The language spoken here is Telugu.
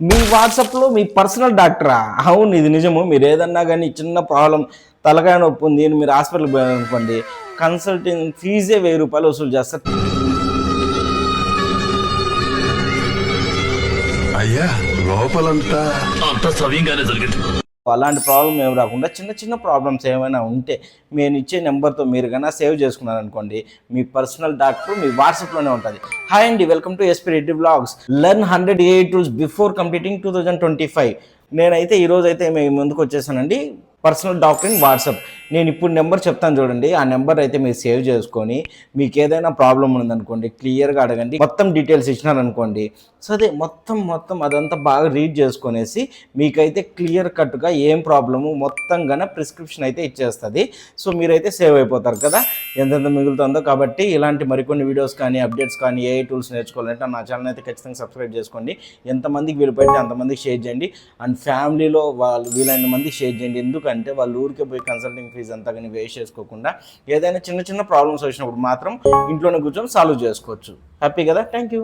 మీ వాట్సాప్లో మీ పర్సనల్ డాక్టరా అవును ఇది నిజము. మీరు ఏదన్నా కానీ చిన్న ప్రాబ్లం తలకాయ నొప్పి ఉంది అని మీరు హాస్పిటల్కి పోయారనుకోండి కన్సల్టింగ్ ఫీజే వెయ్యి రూపాయలు వసూలు చేస్తారు. అయ్యా లోపలంతా అంతా సవ్యంగానే జరిగింది. అలాంటి ప్రాబ్లం ఏమి రాకుండా చిన్న చిన్న ప్రాబ్లమ్స్ ఏమైనా ఉంటే నేను ఇచ్చే నెంబర్తో మీరు కన్నా సేవ్ చేసుకున్నారనుకోండి మీ పర్సనల్ డాక్టర్ మీ వాట్సాప్లోనే ఉంటుంది. హాయ్ అండి welcome to SP Reddy blogs. Learn hundred A tools before completing two thousand twenty five నేనైతే ఈరోజు అయితే మీ ముందుకు వచ్చేసానండి. Personal doctor WhatsApp. నేను ఇప్పుడు నెంబర్ చెప్తాను చూడండి. ఆ నెంబర్ అయితే మీరు సేవ్ చేసుకొని మీకు ఏదైనా ప్రాబ్లం ఉందనుకోండి క్లియర్గా అడగండి. మొత్తం డీటెయిల్స్ ఇచ్చినారనుకోండి. సో అదే మొత్తం మొత్తం అదంతా బాగా రీడ్ చేసుకునేసి మీకైతే క్లియర్ కట్గా ఏం ప్రాబ్లము మొత్తంగానే ప్రిస్క్రిప్షన్ అయితే ఇచ్చేస్తుంది. సో మీరైతే సేవ్ అయిపోతారు కదా. ఎంతెంత మిగులుతుందో కాబట్టి ఇలాంటి మరికొన్ని వీడియోస్ కానీ అప్డేట్స్ కానీ ఏ టూల్స్ నేర్చుకోవాలంటే నా ఛానల్ అయితే ఖచ్చితంగా సబ్స్క్రైబ్ చేసుకోండి. ఎంతమందికి వీలుపడితే అంతమందికి షేర్ చేయండి. అండ్ ఫ్యామిలీలో వాళ్ళు వీలైన మందికి షేర్ చేయండి. ఎందుకంటే వాళ్ళు ఊరికే పోయి కన్సల్టింగ్ ఫీజు అంతా కానీ వేస్ట్ చేసుకోకుండా ఏదైనా చిన్న చిన్న ప్రాబ్లమ్స్ వచ్చినప్పుడు మాత్రం ఇంట్లోనే కూర్చొని సాల్వ్ చేసుకోవచ్చు. హ్యాపీ కదా? Thank you